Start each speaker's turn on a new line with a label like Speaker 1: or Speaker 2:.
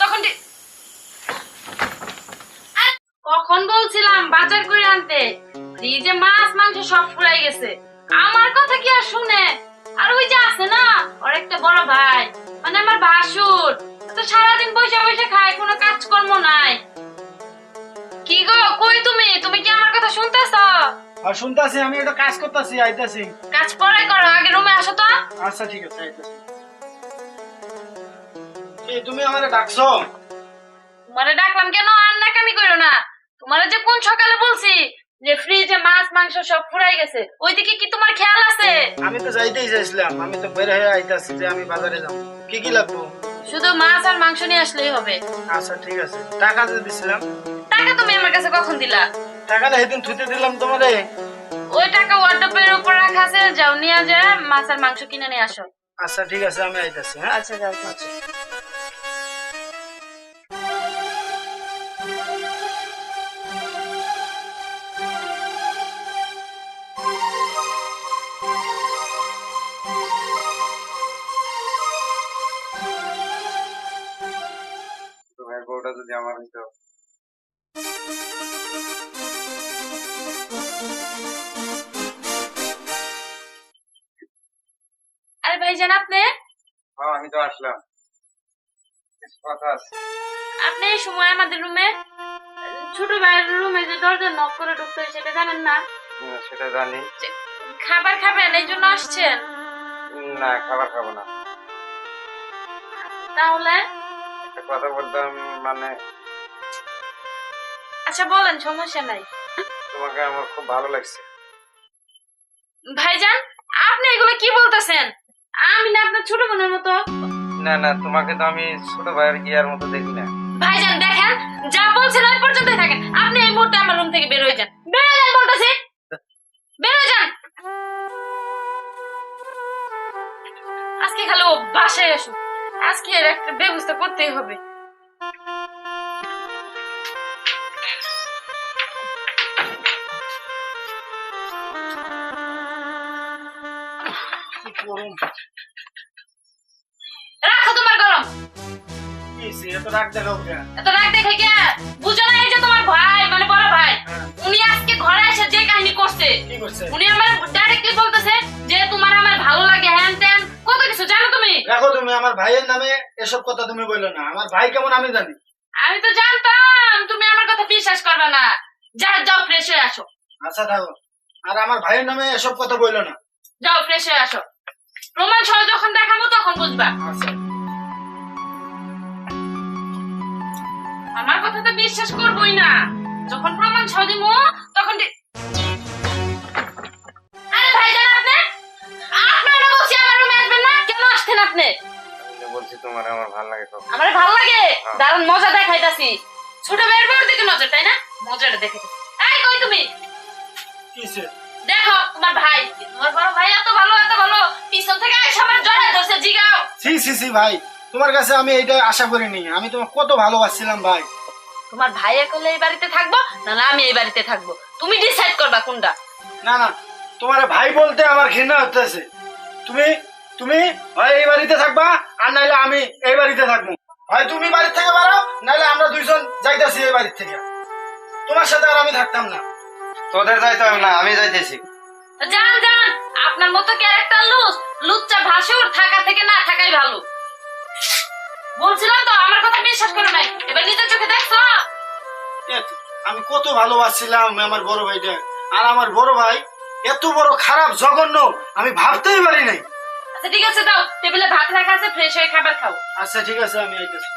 Speaker 1: তখন কখন বলছিলাম বাজার করে আনতে? ফ্রিজে মাছ, মাংস সব ফুরাই গেছে। আমার কথা কি আর শুনে? আর ওই যে আছে না
Speaker 2: আর শুনতাছি আমি একটা কাজ করতেছি আইতাছি।
Speaker 1: কাজ পরে করো আগে রুমে আসো তো।
Speaker 2: আচ্ছা ঠিক আছে আইতাছি। তুমি আমারে ডাকছো?
Speaker 1: তোমারে ডাকলাম কেন? আর নাকামি করো না। তোমারে যে কোন সকালে বলছি যে ফ্রিজে মাছ মাংস সব ফুরাই গেছে ওইদিকে কি তোমার খেয়াল আছে?
Speaker 2: আমি তো যাইতেই চাইছিলাম আমি তো বের হয়ে আইতাছি যে আমি বাজারে যাব। কি কি লাগবো?
Speaker 1: শুধু মাছ আর মাংস নিয়ে আসলেই হবে।
Speaker 2: আচ্ছা ঠিক আছে। টাকা তো দিছিলাম।
Speaker 1: টাকা তুমি আমার কাছে কখন দিলা?
Speaker 2: টাকাটা সেদিন থুতে দিলাম তোমারে।
Speaker 1: ওই টাকা ওয়ার্ডরোবের উপর রাখা আছে যাও নিয়ে যা মাছ আর মাংস কিনে নিয়ে আসো।
Speaker 2: আচ্ছা ঠিক আছে আমি আইতাছি হ্যাঁ?
Speaker 1: আচ্ছা যাও
Speaker 2: আচ্ছা
Speaker 3: যদি আমার হইতো।
Speaker 1: আরে ভাইজান আপনি?
Speaker 3: হ্যাঁ আমি তো আসলাম।
Speaker 1: আপনি এই সময় আমাদের রুমে ছোট ভাইয়ের রুমে যে দরজা নক করে ঢুকতে হয় সেটা জানেন না?
Speaker 3: সেটা জানি।
Speaker 1: খাবার খাবেন এই জন্য আসছেন?
Speaker 3: না খাবার খাব না।
Speaker 1: তাহলে?
Speaker 3: একটা কথা বলতাম মানে
Speaker 1: আচ্ছা বলেন সমস্যা নাই।
Speaker 3: তোমাকে আমার খুব ভালো লাগছে।
Speaker 1: ভাইজান আপনি এগুলো কি বলতেছেন? আমি না আপনার ছোট বোনের মতো।
Speaker 3: না না তোমাকে তো আমি ছোট ভাইয়ের ইয়ার মতো দেখি না।
Speaker 1: ভাইজান দেখেন যা বলছেন ওই পর্যন্তই থাকেন। আপনি এই মুহূর্তে আমার রুম থেকে বের হয়ে যান। বের হয়ে যান বলতেছি। বের হয়ে যান। আজকে খালি ও বাসায় আসুন আজকে এর একটা ব্যবস্থা করতেই হবে।
Speaker 2: কি করুম
Speaker 1: রাখো তোমার গরম।
Speaker 2: এত রাগ দেখাও কেন?
Speaker 1: এত রাগ দেখে কে? বুঝো না এই যে তোমার ভাই মানে বড় ভাই।
Speaker 2: হ্যাঁ।
Speaker 1: উনি আজকে ঘরে এসে যে কাহিনী করছে। উনি আমার ডাইরেক্টলি বলতেছে যে তোমার আমার ভালো লাগে হ্যান ত্যান। কত কিছু জানো তুমি?
Speaker 2: দেখো তুমি আমার ভাইয়ের নামে এসব কথা তুমি বলল না। আমার ভাই কেমন আমি জানি।
Speaker 1: আমি তো জানতাম তুমি আমার কথা বিশ্বাস করবে না। যা যাও ফ্রেশ হয়ে আসো।
Speaker 2: আচ্ছা থাকো। আর আমার ভাইয়ের নামে এসব কথা বলল না।
Speaker 1: যাও ফ্রেশ হয়ে আসো। প্রমাণ সহ যখন দেখাবো তখন বুঝবা। আমার কথা তো বিশ্বাস করবোই না। যখন প্রমাণ সহ দিমু তখন আরে ভাইজান আপনি আপনারা বলছি আমার রুমে আসবেন না কেন আসছেন আপনি?
Speaker 3: বলছি তোমার আমার ভালো লাগে খুব
Speaker 1: আমার ভালো লাগে? দারুণ মজা দেখাইতাছি। ছোট ভাইয়ের বউর দিকে নজর তাই না? মজাটা দেখে এই কই তুমি?
Speaker 2: কি
Speaker 1: দেখো তোমার ভাই তোমার বড় ভাই এত ভালো এত ভালো। পিছন থেকে এসে আমার জড়ায় ধরছে জিগাও।
Speaker 2: সি সি সি ভাই তোমার কাছে আমি এইটা আশা করিনি। আমি তোমার কত ভালোবাসছিলাম ভাই।
Speaker 1: তোমার ভাইয়ের কোলে এই বাড়িতে থাকব নাহলে আমি এই বাড়িতে থাকব। তুমি ডিসাইড করবা কোনটা।
Speaker 2: না না তোমার ভাই বলতে আমার ঘৃণা হতেছে তুমি তুমি হয় এই বাড়িতে থাকবা আর নাইলে আমি এই বাড়িতে থাকব। হয় তুমি বাড়ি থেকে বাড়াও নাইলে আমরা দুইজন যাইতাছি এই বাড়ি থেকে। তোমার সাথে আর আমি থাকতাম না।
Speaker 3: তোদের যাইতে হবে না আমি যাইতেছি।
Speaker 1: যান যান। আপনার মতো ক্যারেক্টার লুজ? লুচ্চা ভাসুর থাকা থেকে না থাকাই ভালো। বলছিলাম তো আমার কথা বিশ্বাস করো নাই। এবার নিজের চোখে দেখছ?
Speaker 2: আমি কত ভালোবাসছিলাম আমার বড় ভাইটা। আর আমার বড় ভাই এত বড় খারাপ জঘন্য আমি ভাবতেই পারি নাই।
Speaker 1: আচ্ছা ঠিক আছে দাও। টেবিলে ভাত রাখা আছে ফ্রেশ হয়ে খাবার খাও।
Speaker 2: আচ্ছা ঠিক আছে আমি আইতেছি।